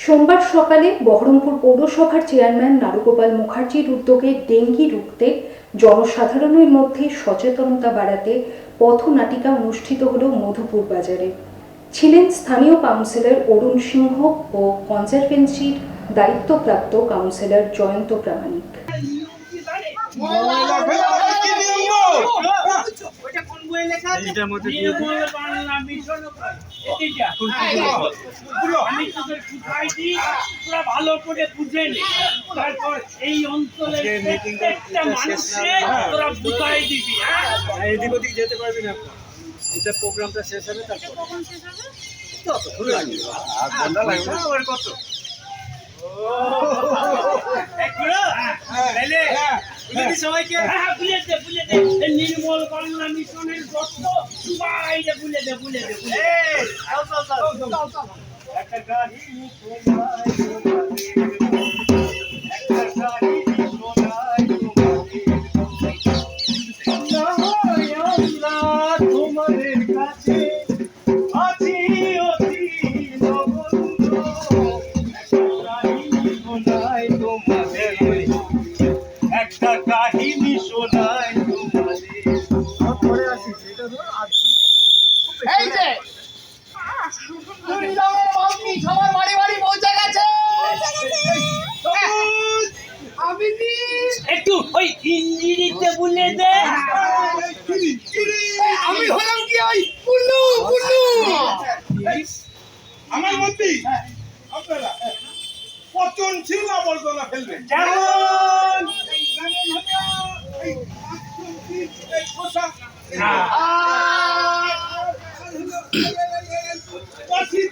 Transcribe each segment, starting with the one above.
সোমবার সকালে বহরমপুর পৌরসভার চেয়ারম্যান নারুগোপাল মুখার্জির উদ্যোগে ডেঙ্গি রুখতে জনসাধারণের মধ্যে সচেতনতা বাড়াতে পথনাটিকা অনুষ্ঠিত হল মধুপুর বাজারে। ছিলেন স্থানীয় কাউন্সিলর অরুণ সিংহ ও কনজারভেন্সির দায়িত্বপ্রাপ্ত কাউন্সিলর জয়ন্ত প্রামাণিক ময়লা ফেলা আবার কি নিয়ম গো? ওইটা কোন বইয়ে লেখা আছে? এইটার মধ্যে দিয়ে হ্যাঁ? পুরো আমি তোদের বুঝাই দিই, তোরা ভালো করে বুঝে নে। তারপর এই অঞ্চলের প্রত্যেকটা মানুষকে হ্যাঁ। তোরা বুঝাই দিবি, হ্যাঁ? এদিক ওদিক যেতে পারবি না এটা প্রোগ্রামটা শেষ হবে তারপর লাগবে আধ ঘণ্টা লাগবে। হ্যাঁ, কত? হ্যাঁ, বুঝলি সবাইকে? হ্যাঁ, হ্যাঁ, বুঝে দে, বুঝে দে। নির্মল বাংলা মিশনের সবাইকে বুঝে দে, বুঝে দে, বুঝে দে। একটা গাড়ি ওই বলে দে আমি হলাম কি ওই কুল্লু কুল্লু আমার মধ্যেই আপনারা পচনশীল আবর্জনা ফেলবেন যেমন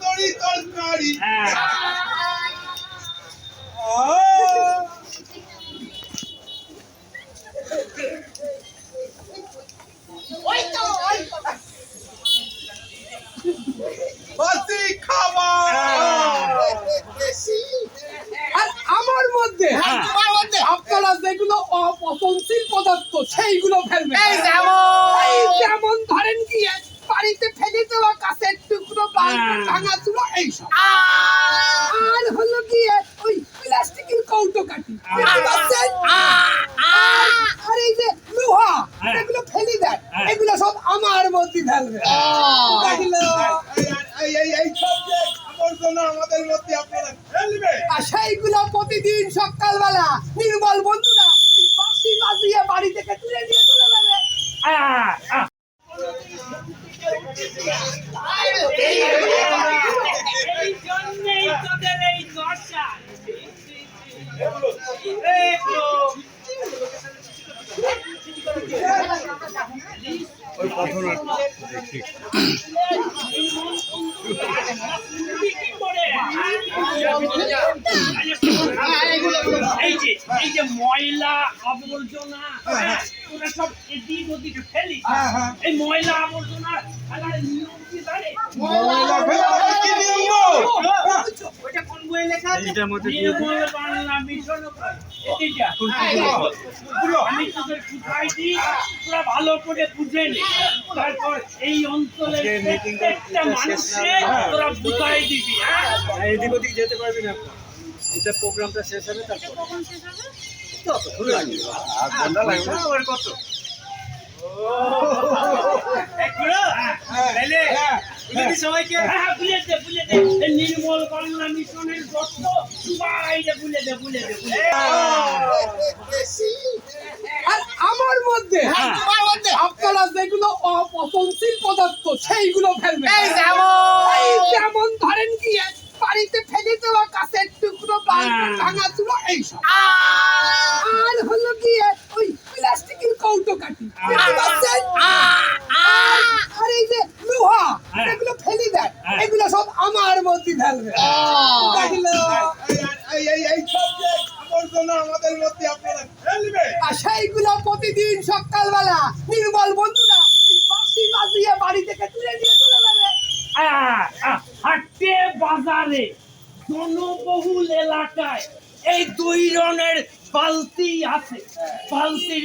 তরি তরকারি সেইগুলো ফেলবেন এই যেমন? এই যেমন ধরেন কি বাড়িতে ফেলে দেওয়া কাছের টুকরো হ্যাঁ। ভাঙা চুলো এইসব আর হলো কি ওই প্লাস্টিকের কৌটো কাটি আর আর এই যে লোহা হ্যাঁ। এগুলো ফেলি দেয় হ্যাঁ। এগুলো সব আমার মধ্যে ফেলবে এই এই এই সব যে আবর্জনা আমাদের মধ্যে আপনারা ফেলবেন আর সেইগুলো প্রতিদিন সকালবেলা নির্মল বন্ধুরা ওই বাঁশি বাজিয়ে বাড়ি থেকে তুলে নিয়ে চলে যাবে আহ, আহ। এই জন্যেই তোদের এই দশা এই তো। কি এই যে এই যে ময়লা আবর্জনা তোরা সব এদিক ওদিক হ্যাঁ। এই ময়লা আবর্জনা ফেলার নিয়ম কি জানে ময়লা ফেলা কি নিয়ম গো? ওইটা লেখা আছে এইটার মধ্যে দিয়ে দিন। নির্মল বাংলা মিশন এটা কোন হ্যাঁ, কোন এটা। বল? পুরো আমি তোদের বুঝাই দিই তোরা ভালো করে বুঝে নে তারপর এই অঞ্চলের যে meeting টা প্রত্যেকটা এটা শেষ না মানুষকে হ্যাঁ। তোরা বুঝাই দিবি হ্যাঁ এদিক ওদিক যেতে পারবি না এটা প্রোগ্রামটা শেষ হবে তারপর ততক্ষণ লাগবে আধ ঘণ্টা লাগবে। হ্যাঁ, কত এই পুরো? তাইলে? হ্যাঁ, সবাইকে? হ্যাঁ, হ্যাঁ, দে, বুঝে দে। নির্মল বাংলা মিশনের যত সবাইকে বুঝে দে, বুঝে দে, বুঝে দে। আর আমার মধ্যে হ্যাঁ। তোমার আপনারা যেগুলো অপচনশীল পদার্থ সেইগুলো ফেলবেন যেমন? ধরেন কি বাড়িতে ফেলে দেওয়া কাছের টুকরো। ভাঙা চুলো এইসব আর হলো কি ওই প্লাস্টিকের কৌটো কাটি বুঝতে পারছেন? আর আর এই যে লোহা হ্যাঁ। এগুলো ফেলি দেয় হ্যাঁ। এগুলো সব মধ্যে ফেলবে আমাদের মধ্যে আপনারা আর সেইগুলো প্রতিদিন সকালবেলা নির্মল বন্ধুরা বাঁশি বাজিয়ে বাড়ি থেকে তুলে নিয়ে চলে যাবে। হাটে বাজারে জনবহুল এলাকায় এই দুই রনের বালতি আছে। বালতির